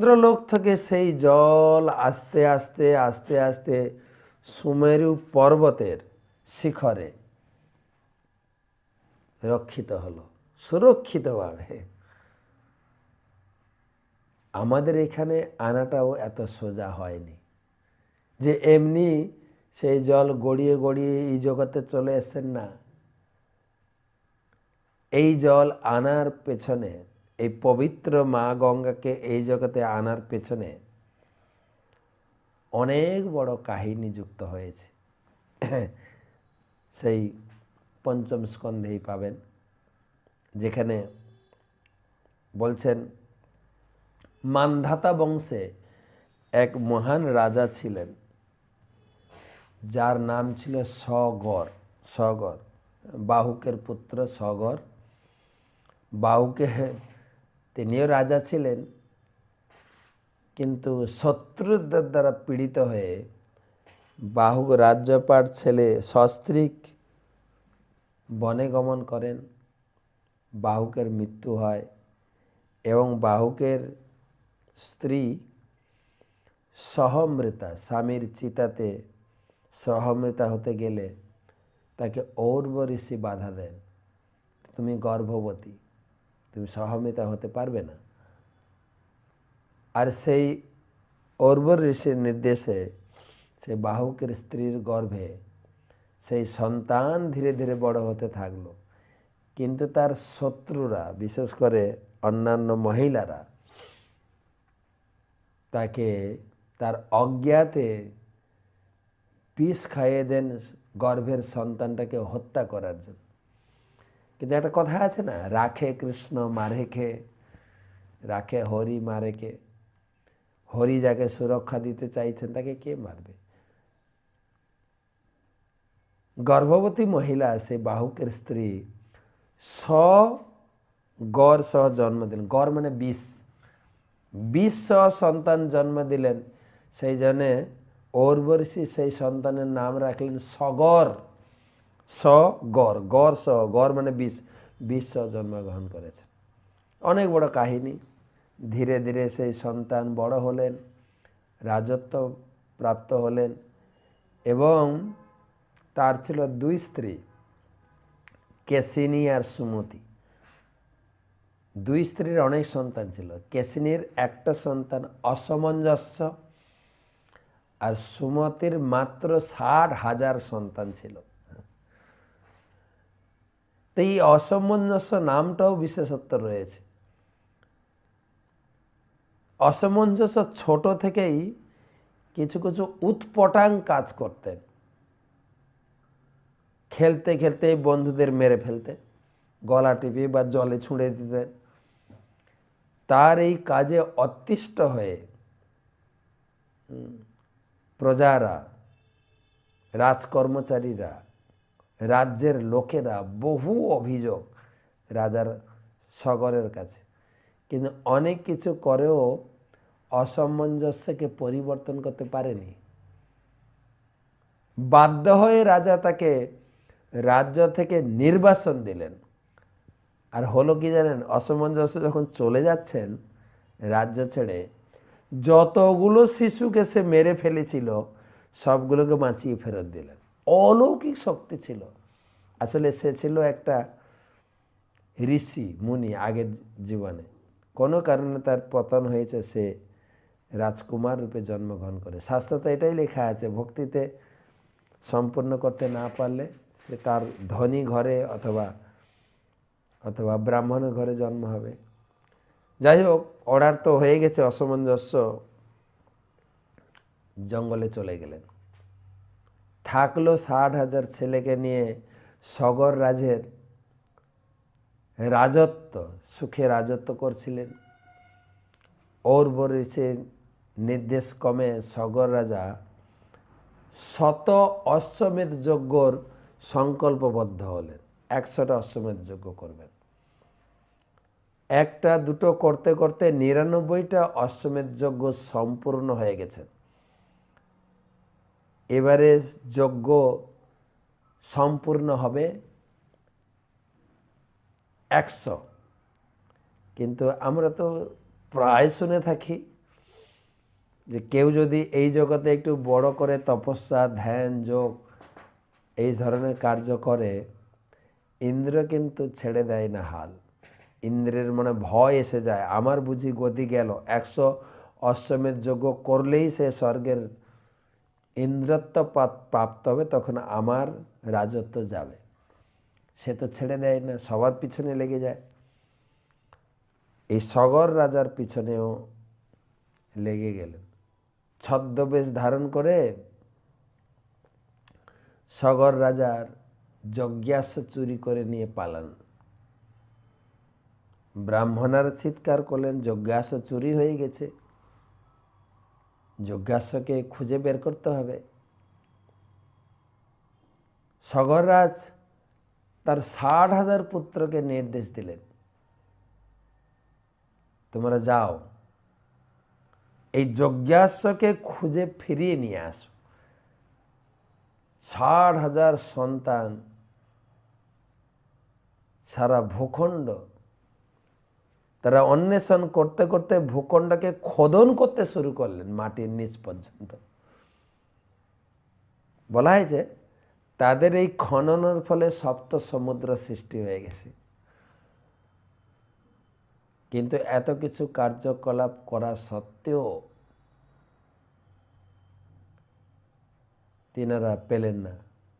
চন্দ্রলোক থেকে সেই জল আস্তে আস্তে আস্তে আস্তে সুমেরু পর্বতের শিখরে রক্ষিত হলো, সুরক্ষিতভাবে। আমাদের এখানে আনাটাও এত সোজা হয়নি যে এমনি সেই জল গড়িয়ে গড়িয়ে এই জগতে চলে এসেছেন না। এই জল আনার পেছনে এই পবিত্র মা গঙ্গাকে এই জগতে আনার পেছনে অনেক বড় কাহিনী যুক্ত হয়েছে। সেই পঞ্চম স্কন্ধেই পাবেন, যেখানে বলছেন, মানধাতা বংশে এক মহান রাজা ছিলেন, যার নাম ছিল সগর সগর, বাহুকের পুত্র সগর। বাহুকে তিনিও রাজা ছিলেন, কিন্তু শত্রুদের দ্বারা পীড়িত হয়ে বাহুক রাজ্যপাট ছেলে সস্ত্রীক বনে গমন করেন। বাহুকের মৃত্যু হয় এবং বাহুকের স্ত্রী সহমৃতা, স্বামীর চিতাতে সহমৃতা হতে গেলে তাকে ঔর্ব ঋষি বাধা দেন। তুমি গর্ভবতী। তুমি সহমিতা হতে পারবে না। আর সেই অর্বর ঋষির নির্দেশে সে বাহুকের স্ত্রীর গর্ভে সেই সন্তান ধীরে ধীরে বড় হতে থাকল। কিন্তু তার শত্রুরা, বিশেষ করে অন্যান্য মহিলারা, তাকে তার অজ্ঞাতে পিস খাইয়ে দেন গর্ভের সন্তানটাকে হত্যা করার জন্য। কিন্তু একটা কথা আছে না, রাখে কৃষ্ণ, মারে খে রাখে হরি, মারে কে? হরি যাকে সুরক্ষা দিতে চাইছেন তাকে কে মারবে? গর্ভবতী মহিলা, সে বাহুকের স্ত্রী স গড় সহ জন্ম দিলেন। গড় মানে বিষ। বিষ সহ সন্তান জন্ম দিলেন। সেই জন্যে ওর্বর্ষী সেই সন্তানের নাম রাখলেন সগর স গড় গড় স গড় মানে বিষ। বিষ সহ জন্মগ্রহণ করেছেন অনেক বড় কাহিনী। ধীরে ধীরে সেই সন্তান বড় হলেন, রাজত্ব প্রাপ্ত হলেন এবং তার ছিল দুই স্ত্রী, কেসিনী আর সুমতি। দুই স্ত্রীর অনেক সন্তান ছিল। কেসিনীর একটা সন্তান অসামঞ্জস্য আর সুমতির মাত্র ষাট হাজার সন্তান ছিল। এই অসামঞ্জস্য নামটাও বিশেষত্ব রয়েছে। অসামঞ্জস্য ছোট থেকেই কিছু কিছু উৎপটাং কাজ করতেন। খেলতে খেলতে বন্ধুদের মেরে ফেলতে গলা টিপে বা জলে ছুঁড়ে দিতেন। তার এই কাজে অতিষ্ঠ হয়ে প্রজারা, রাজকর্মচারীরা রাজ্যের লোকেরা বহু অভিযোগ রাজার সগরের কাছে। কিন্তু অনেক কিছু করেও অসামঞ্জস্যকে পরিবর্তন করতে পারেনি। বাধ্য হয়ে রাজা তাকে রাজ্য থেকে নির্বাসন দিলেন। আর হলো কি জানেন, অসামঞ্জস্য যখন চলে যাচ্ছেন রাজ্য ছেড়ে, যতগুলো শিশুকে সে মেরে ফেলেছিল, সবগুলোকে বাঁচিয়ে ফেরত দিলেন। অলৌকিক শক্তি ছিল। আসলে সে ছিল একটা ঋষি, মুনি আগের জীবনে। কোনো কারণে তার পতন হয়েছে, সে রাজকুমার রূপে জন্মগ্রহণ করে। শাস্ত্র তো এটাই লেখা আছে, ভক্তিতে সম্পূর্ণ করতে না পারলে সে তার ধনী ঘরে অথবা অথবা ব্রাহ্মণের ঘরে জন্ম হবে। যাই হোক, অর্ডার তো হয়ে গেছে, অসামঞ্জস্য জঙ্গলে চলে গেলেন। থাকল ষাট হাজার ছেলেকে নিয়ে সগর রাজের রাজত্ব, সুখে রাজত্ব করছিলেন। ওর বরিসের নির্দেশ কমে সগর রাজা শত অশ্বমেধ যজ্ঞর সংকল্পবদ্ধ হলেন। একশোটা অশ্বমেধ যজ্ঞ করবেন। একটা দুটো করতে করতে নিরানব্বইটা অশ্বমেধ যজ্ঞ সম্পূর্ণ হয়ে গেছে। এবারে যজ্ঞ সম্পূর্ণ হবে একশো। কিন্তু আমরা তো প্রায় শুনে থাকি যে কেউ যদি এই জগতে একটু বড় করে তপস্যা, ধ্যান, যোগ এই ধরনের কার্য করে, ইন্দ্র কিন্তু ছেড়ে দেয় না হাল। ইন্দ্রের মনে ভয় এসে যায়, আমার বুঝি গতি গেল, একশো অশ্বমের যোগ্য করলেই সে স্বর্গের ইন্দ্রত্ব পাত- প্রাপ্ত হবে, তখন আমার রাজত্ব যাবে। সে তো ছেড়ে দেয় না, সবার পিছনে লেগে যায়। এই সগর রাজার পিছনেও লেগে গেলেন। ছদ্মবেশ ধারণ করে সগর রাজার যজ্ঞাস্য চুরি করে নিয়ে পালান। ব্রাহ্মণারা চিৎকার করলেন যজ্ঞাস চুরি হয়ে গেছে। যজ্ঞাস্যকে খুঁজে বের করতে হবে। সগররাজ তার ষাট হাজার পুত্রকে নির্দেশ দিলেন। তোমরা যাও, এই যজ্ঞাস্যকে খুঁজে ফিরিয়ে নিয়ে আসো। ষাট হাজার সন্তান সারা ভূখণ্ড তারা অন্বেষণ করতে করতে ভূখণ্ডকে খোদন করতে শুরু করলেন মাটির নিচ পর্যন্ত। বলা হয়েছে তাদের এই খননের ফলে সপ্ত সমুদ্র সৃষ্টি হয়ে গেছে। কিন্তু এত কিছু কার্যকলাপ করা সত্ত্বেও তিনারা পেলেন না।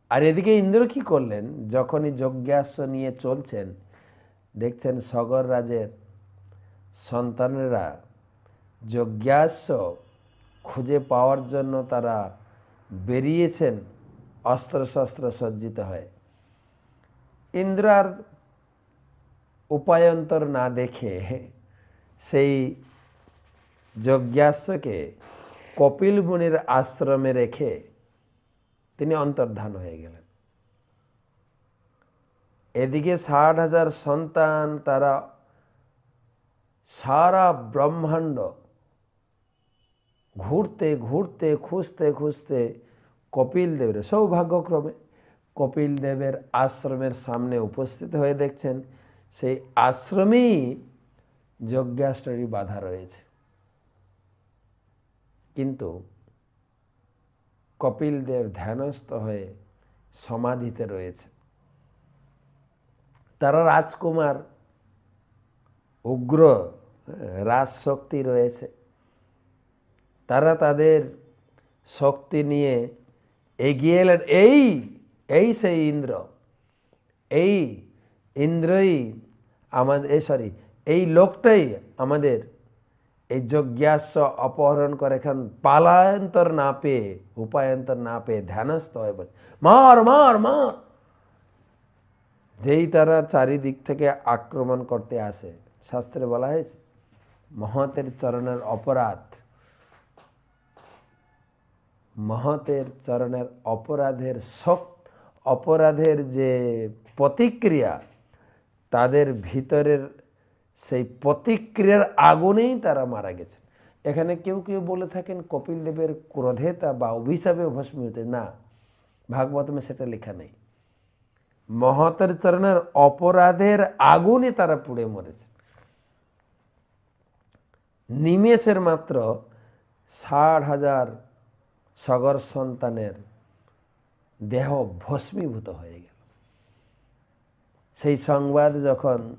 আর এদিকে ইন্দ্র কি করলেন? যখনই যজ্ঞাস্য নিয়ে চলছেন, দেখছেন সগর রাজের সন্তানেরা যজ্ঞাস্য খুঁজে পাওয়ার জন্য তারা বেরিয়েছেন, অস্ত্রশস্ত্র সজ্জিত হয়ে। ইন্দ্র আর উপায়ন্তর না দেখে সেই যজ্ঞাস্যকে কপিল মুনির আশ্রমে রেখে তিনি অন্তর্ধান হয়ে গেলেন। এদিকে ষাট হাজার সন্তান তারা সারা ব্রহ্মাণ্ড ঘুরতে ঘুরতে, খুঁজতে খুঁজতে কপিল দেবের সৌভাগ্যক্রমে কপিল দেবের আশ্রমের সামনে উপস্থিত হয়ে দেখছেন, সেই আশ্রমেই যজ্ঞাষ্টরী বাধা রয়েছে। কিন্তু কপিল দেব ধ্যানস্থ হয়ে সমাধিতে রয়েছে। তারা রাজকুমার উগ্র রাজশক্তি রয়েছে। তারা তাদের শক্তি নিয়ে এগিয়ে এলেন। এই এই সেই ইন্দ্র। এই ইন্দ্রই আমাদের, এই সরি এই লোকটাই আমাদের এই যজ্ঞাস্য অপহরণ করে এখন পালায়ন্তর না পেয়ে, উপায়ন্তর না পেয়ে ধ্যানস্থ হয়ে বসে। মার মার মার! যেই তারা চারিদিক থেকে আক্রমণ করতে আসে, শাস্ত্রে বলা হয়েছে মহতের চরণের অপরাধ, মহতের চরণের অপরাধের শক, অপরাধের যে প্রতিক্রিয়া, তাদের ভিতরের সেই প্রতিক্রিয়ার আগুনেই তারা মারা গেছে এখানে কেউ কেউ বলে থাকেন কপিল দেবের ক্রোধেতা বা অভিশাপে ভস্মীভূত। না, ভাগবতমে সেটা লেখা নেই। মহতের চরণের অপরাধের আগুনে তারা পুড়ে মরেছে। নিমেষের মাত্র ষাট হাজার সগর সন্তানের দেহ ভস্মীভূত হয়ে গেল। সেই সংবাদ যখন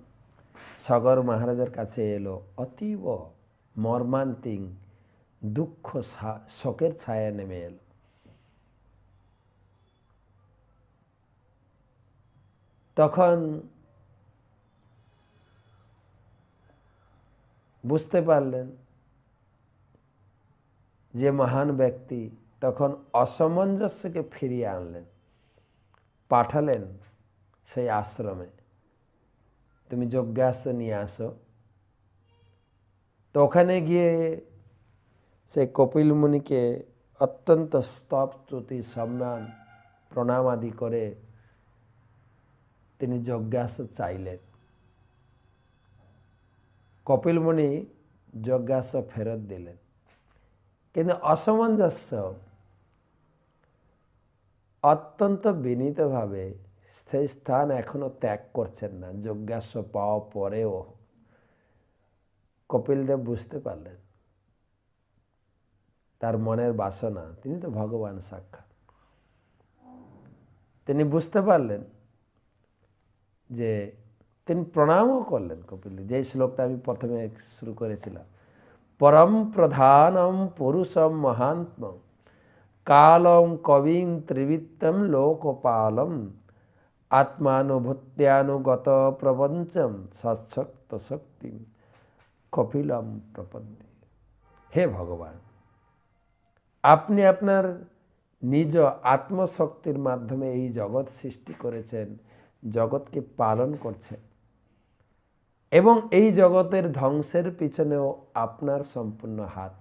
সগর মহারাজের কাছে এলো, অতীব মর্মান্তিক দুঃখ শোকের ছায়া নেমে এলো। তখন বুঝতে পারলেন যে মহান ব্যক্তি তখন অসামঞ্জস্যকে ফিরিয়ে আনলেন। পাঠালেন সেই আশ্রমে। তুমি যজ্ঞাস্য নিয়ে আসো। তো ওখানে গিয়ে সে কপিল মুনিকে অত্যন্ত স্তব স্তুতি, সম্মান, প্রণাম আদি করে তিনি যজ্ঞাস্য চাইলেন। কপিল মুনি যজ্ঞাস্য ফেরত দিলেন। কিন্তু অসামঞ্জস্য অত্যন্ত বিনীতভাবে সেই স্থান এখনও ত্যাগ করছেন না। যজ্ঞাস্য পাওয়া পরেও কপিল দেব বুঝতে পারলেন। তার মনের বাসনা, তিনি তো ভগবান সাক্ষাৎ। তিনি বুঝতে পারলেন যে তিনি প্রণামও করলেন কপিল যে শ্লোকটা আমি প্রথমে শুরু করেছিলাম। পরম প্রধানম পুরুষম মহাত্ম কালম কবিং ত্রিবিত্তম লোকপালম আত্মানুভূত্যানুগত প্রপঞ্চম সৎশক্ত শক্তি কপিলম প্রপদ্যে হে ভগবান, আপনি আপনার নিজ আত্মশক্তির মাধ্যমে এই জগৎ সৃষ্টি করেছেন, জগৎকে পালন করছেন। এবং এই জগতের ধ্বংসের পিছনেও আপনার সম্পূর্ণ হাত।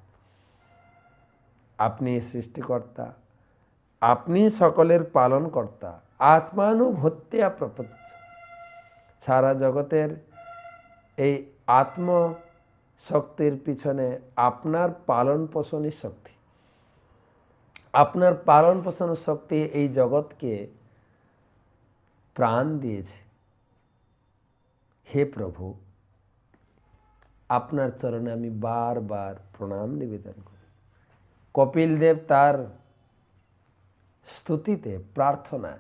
আপনি সৃষ্টিকর্তা, আপনি সকলের পালনকর্তা আত্মানুভূত্যা প্রপঞ্চ সারা জগতের এই আত্ম শক্তির পিছনে আপনার পালন পোষণই শক্তি। আপনার পালন পোষণ শক্তি এই জগৎকে প্রাণ দিয়েছে। হে প্রভু, আপনার চরণে আমি বারবার প্রণাম নিবেদন করি। কপিল দেব তার স্তুতিতে প্রার্থনায়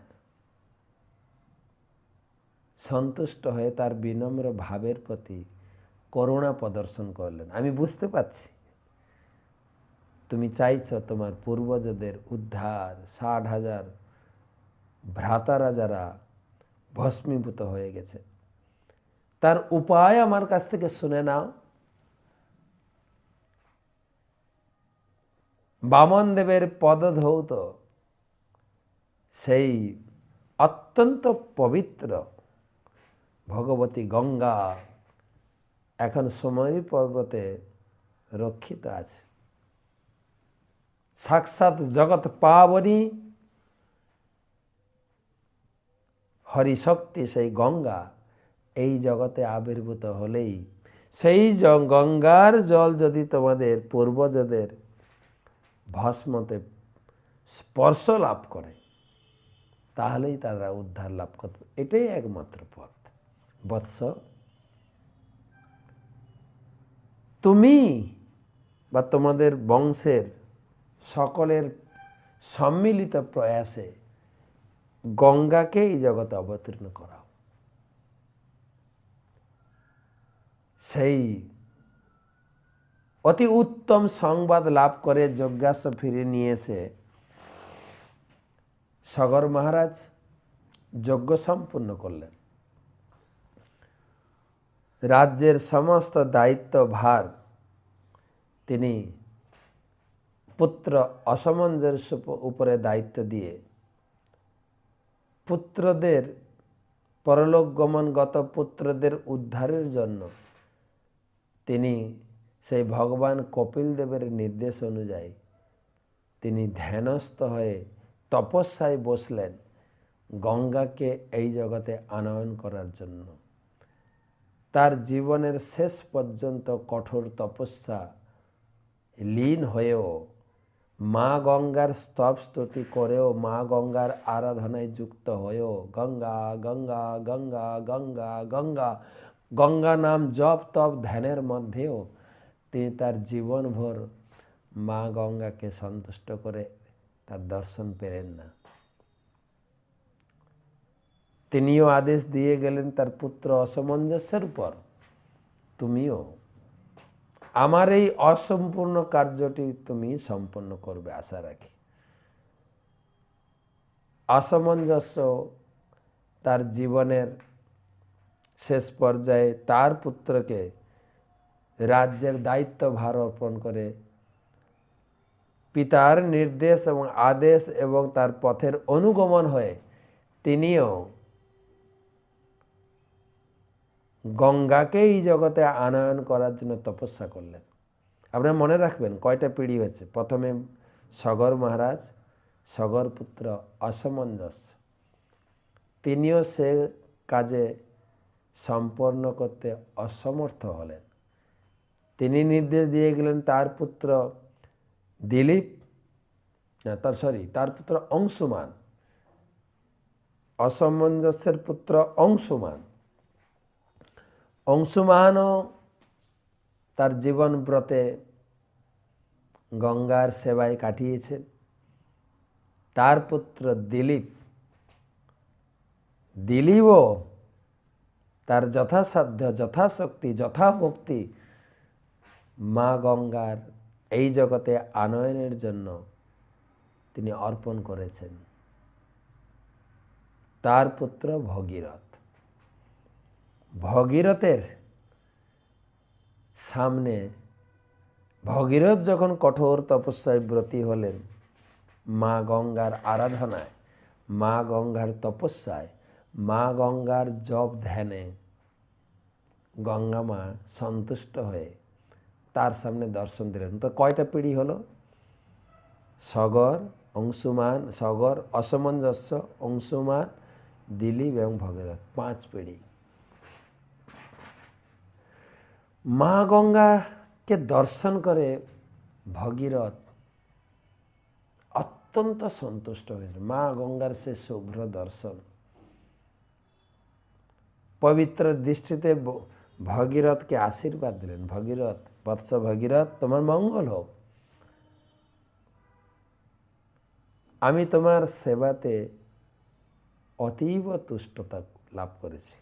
সন্তুষ্ট হয়ে তার বিনম্র ভাবের প্রতি করুণা প্রদর্শন করলেন। আমি বুঝতে পারছি। তুমি চাইছ তোমার পূর্বজদের উদ্ধার। ষাট হাজার ভ্রাতারা যারা ভস্মীভূত হয়ে গেছে। তার উপায় আমার কাছ থেকে শুনে নাও। বামন দেবের পদধৌত, সেই অত্যন্ত পবিত্র ভগবতী গঙ্গা এখন সময় পর্বতে রক্ষিত আছে। সাক্ষাৎ জগৎ পাবনী, হরিশক্তি সেই গঙ্গা এই জগতে আবির্ভূত হলেই, সেই গঙ্গার জল যদি তোমাদের পূর্বজদের ভস্মতে স্পর্শ লাভ করে, তাহলেই তারা উদ্ধার লাভ করবে। এটাই একমাত্র পথ। বৎস, তুমি বা তোমাদের বংশের সকলের সম্মিলিত প্রয়াসে গঙ্গাকে এই জগতে অবতীর্ণ করাও। সেই অতি উত্তম সংবাদ লাভ করে যজ্ঞাস ফিরে নিয়ে এসে সগর মহারাজ যজ্ঞ সম্পূর্ণ করলেন। রাজ্যের সমস্ত দায়িত্ব ভার তিনি পুত্র অসামঞ্জস্য উপরে দায়িত্ব দিয়ে পুত্রদের পরলোক গমনগত পুত্রদের উদ্ধারের জন্য তিনি সেই ভগবান কপিল দেবের নির্দেশ অনুযায়ী তিনি ধ্যানস্থ হয়ে তপস্যায় বসলেন গঙ্গাকে এই জগতে আনয়ন করার জন্য। তার জীবনের শেষ পর্যন্ত কঠোর তপস্যা লীন হয়েও মা গঙ্গার স্তব স্তুতি করেও মা গঙ্গার আরাধনায় যুক্ত হয়েও গঙ্গা গঙ্গা গঙ্গা গঙ্গা গঙ্গা গঙ্গা নাম জপ তপ ধ্যানের মধ্যেও তিনি তার জীবনভর মা গঙ্গাকে সন্তুষ্ট করে তার দর্শন পেলেন না। তিনিও আদেশ দিয়ে গেলেন তার পুত্র অসামঞ্জস্যের উপর, তুমিও আমার এই অসম্পূর্ণ কার্যটি তুমি সম্পন্ন করবে আশা রাখি। অসামঞ্জস্য তার জীবনের শেষ পর্যায়ে তার পুত্রকে রাজ্যের দায়িত্ব ভার অর্পণ করে। পিতার নির্দেশ এবং আদেশ এবং তার পথের অনুগমন হয়ে তিনিও গঙ্গাকে এই জগতে আনয়ন করার জন্য তপস্যা করলেন। আপনারা মনে রাখবেন, কয়টা পিঢ়ি হয়েছে? প্রথমে সগর মহারাজ, সগর পুত্র অসমঞ্জস্য তিনিও সে কাজে সম্পন্ন করতে অসমর্থ হলেন। তিনি নির্দেশ দিয়ে গেলেন তার পুত্র দিলীপ তার সরি তার পুত্র অংশুমান, অসামঞ্জস্যের পুত্র অংশুমান। অংশুমানও তার জীবন ব্রতে গঙ্গার সেবায় কাটিয়েছেন। তার পুত্র দিলীপ, দিলীপও তার যথাসাধ্য, যথাশক্তি, যথাভক্তি মা গঙ্গার এই জগতে আনয়নের জন্য তিনি অর্পণ করেছেন। তার পুত্র ভগীরথ। ভগীরথের সামনে ভগীরথ যখন কঠোর তপস্যায় ব্রতী হলেন, মা গঙ্গার আরাধনায়, মা গঙ্গার তপস্যায়, মা গঙ্গার জপ ধ্যানে গঙ্গা মা সন্তুষ্ট হয়ে তার সামনে দর্শন দিলেন। তো কয়টা পিড়ি হলো? সগর, অংশুমান, সগর, অসমঞ্জস্য, অংশুমান, দিলীপ এবং ভগীরথ, পাঁচ পিড়ি। মা গঙ্গাকে দর্শন করে ভগীরথ অত্যন্ত সন্তুষ্ট হয়েছে। মা গঙ্গার সে শুভ্র দর্শন, পবিত্র দৃষ্টিতে ভগীরথকে আশীর্বাদ দিলেন, ভগীরথ, বৎস ভগীরথ, তোমার মঙ্গল হোক। আমি তোমার সেবাতে অতীব তুষ্টতা লাভ করেছি।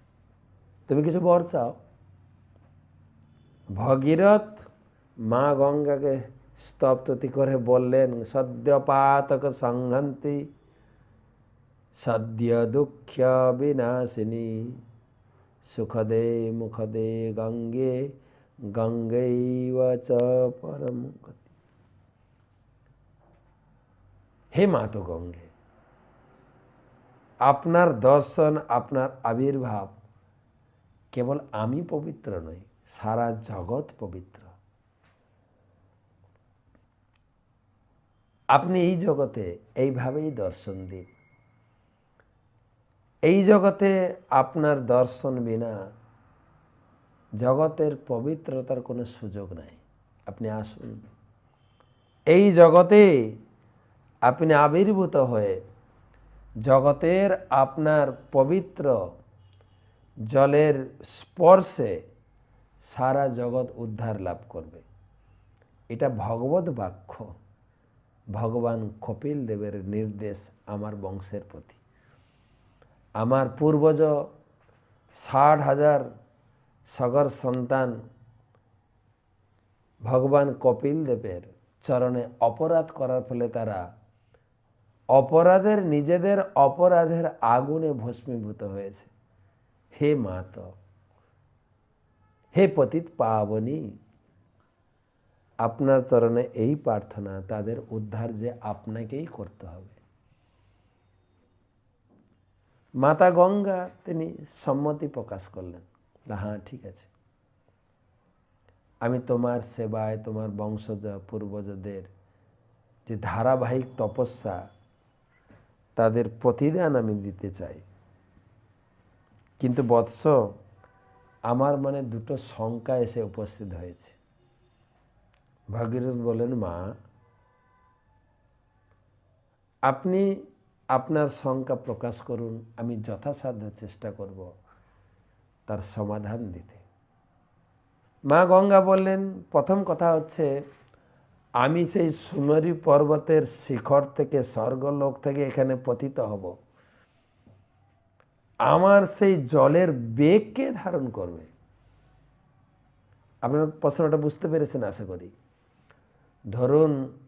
তুমি কিছু বর চাও? ভগীরথ মা গঙ্গাকে স্তব্ধতি করে বললেন, সদ্যপাতক সংহন্তি, সদ্য দুঃখ বিনাশিনী। সুখদে মুখদে গঙ্গে গঙ্গৈব পরম গতি হে মাতো গঙ্গে আপনার দর্শন আপনার আবির্ভাব কেবল আমি পবিত্র নই সারা জগৎ পবিত্র আপনি এই জগতে এইভাবেই দর্শন দিন এই জগতে আপনার দর্শন বিনা জগতের পবিত্রতার কোনো সুযোগ নাই। আপনি আসুন। এই জগতে আপনি আবির্ভূত হয়ে জগতের আপনার পবিত্র জলের স্পর্শে সারা জগৎ উদ্ধার লাভ করবে। এটা ভগবত বাক্য। ভগবান কপিল দেবের নির্দেশ আমার বংশের প্রতি। আমার পূর্বজ ষাট হাজার সগর সন্তান ভগবান কপিল দেবের চরণে অপরাধ করার ফলে তারা অপরাধের নিজেদের অপরাধের আগুনে ভস্মীভূত হয়েছে। হে মাত, হে পতিত পাবনী, আপনার চরণে এই প্রার্থনা, তাদের উদ্ধার যে আপনাকেই করতে হবে। মাতা গঙ্গা তিনি সম্মতি প্রকাশ করলেন। হ্যাঁ ঠিক আছে। আমি তোমার সেবায়, তোমার বংশজ, পূর্বজদের যে ধারাবাহিক তপস্যা, তাদের প্রতিদান আমি দিতে চাই। কিন্তু বৎস আমার মানে দুটো শঙ্কা এসে উপস্থিত হয়েছে। ভাগীরথ বলেন মা, আপনি আপনার শঙ্কা প্রকাশ করুন, আমি যথাসাধ্য চেষ্টা করব তার সমাধান দিতে। মা গঙ্গা বললেন, প্রথম কথা হচ্ছে, আমি সেই সুমেরু পর্বতের শিখর থেকে স্বর্গলোক থেকে এখানে পতিত হব। আমার সেই জলের বেগকে ধারণ করবে? আপনার প্রশ্নটা বুঝতে পেরেছেন, আশা করি। ধরুন,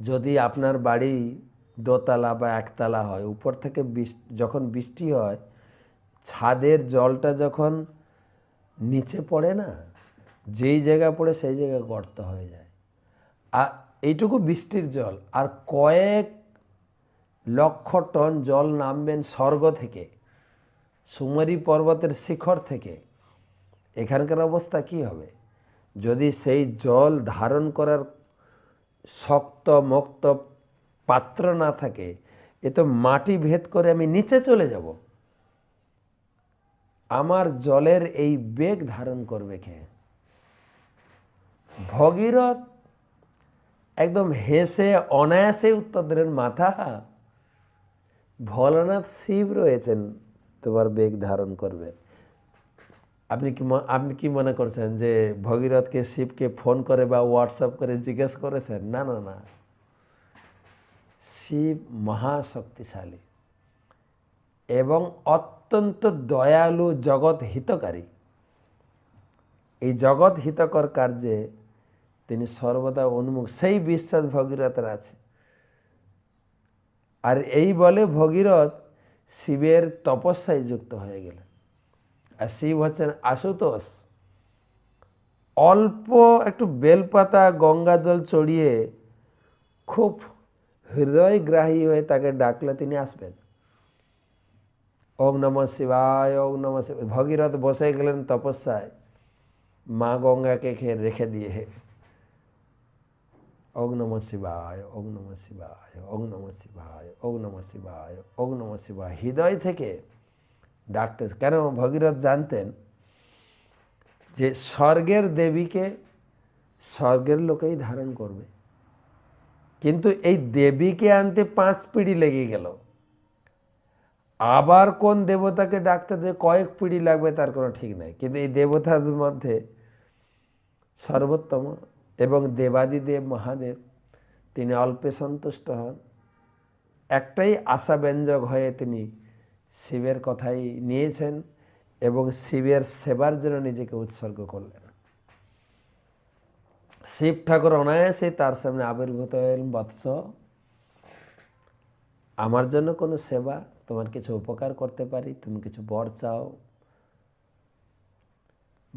যদি আপনার বাড়ি দোতলা বা একতলা হয়, উপর থেকে যখন বৃষ্টি হয়, ছাদের জলটা যখন নিচে পড়ে না, যেই জায়গায় পড়ে সেই জায়গায় গর্ত হয়ে যায়। আর এইটুকু বৃষ্টির জল, আর কয়েক লক্ষ টন জল নামবেন স্বর্গ থেকে, সুমারি পর্বতের শিখর থেকে, এখানকার অবস্থা কি হবে? যদি সেই জল ধারণ করার শক্ত মুক্ত পাত্র না থাকে, এ তো মাটি ভেদ করে আমি নিচে চলে যাব। আমার জলের এই বেগ ধারণ করবে কে? ভগীরথ একদম হেসে, অনায়াসে উত্তর দিলেন, মাথা, ভোলানাথ শিব রয়েছেন, তোমার বেগ ধারণ করবে। আপনি কি আপনি কি মনে করছেন যে ভগীরথকে শিবকে ফোন করে বা হোয়াটসঅ্যাপ করে জিজ্ঞেস করেছেন? না না না। শিব মহাশক্তিশালী এবং অত্যন্ত দয়ালু জগৎ হিতকারী। এই জগৎ হিতকর কার্যে তিনি সর্বদা উন্মুখ। সেই বিশ্বাস ভগীরথের আছে। আর এই বলে ভগীরথ শিবের তপস্যায় যুক্ত হয়ে গেলেন। আর শিব হচ্ছেন আশুতোষ। অল্প একটু বেলপাতা গঙ্গা জল চড়িয়ে খুব হৃদয়গ্রাহী হয়ে তাকে ডাকলে তিনি আসবেন। ওম নম শিবায় ওম নম শিবায়। ভগীরথ বসে গেলেন তপস্যায়। মা গঙ্গাকে খেয়ে রেখে দিয়ে। ওম নম শিবায় ওম নম শিবায় ওম নম শিবায় ওম নম শিবায় ওম নম শিবায়। হৃদয় থেকে ডাকতে, কেন ভগীরথ জানতেন যে স্বর্গের দেবীকে স্বর্গের লোকেই ধারণ করবে। কিন্তু এই দেবীকে আনতে পাঁচ পিঁড়ি লেগে গেল। আবার কোন দেবতাকে ডাকতে যে কয়েক পিঁড়ি লাগবে, তার কোনো ঠিক নাই। কিন্তু এই দেবতাদের মধ্যে সর্বোত্তম এবং দেবাদিদেব মহাদেব, তিনি অল্পে সন্তুষ্ট হন। একটাই আশাব্যঞ্জক হয়ে তিনি শিবের কথাই নিয়েছেন এবং শিবের সেবার জন্য নিজেকে উৎসর্গ করলেন। শিব ঠাকুর অনায়াসে তার সামনে আবির্ভূত হলেন বৎস। আমার জন্য কোনো সেবা, তোমার কিছু উপকার করতে পারি, তুমি কিছু বর চাও?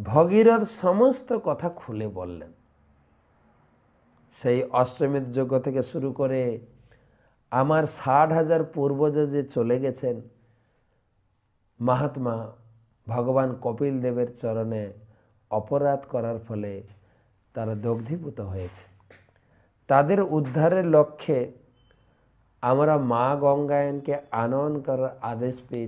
ভগীরথ সমস্ত কথা খুলে বললেন। সেই অশ্বমেধ যজ্ঞ থেকে শুরু করে আমার ষাট হাজার পূর্বজ যে চলে গেছেন, মহাত্মা ভগবান কপিল দেবের চরণে অপরাধ করার ফলে তারা দগ্ধীভূত হয়েছে। তাদের উদ্ধারের লক্ষ্যে আমরা মা গঙ্গায়নকে আনয়ন করার আদেশ পেয়েছি।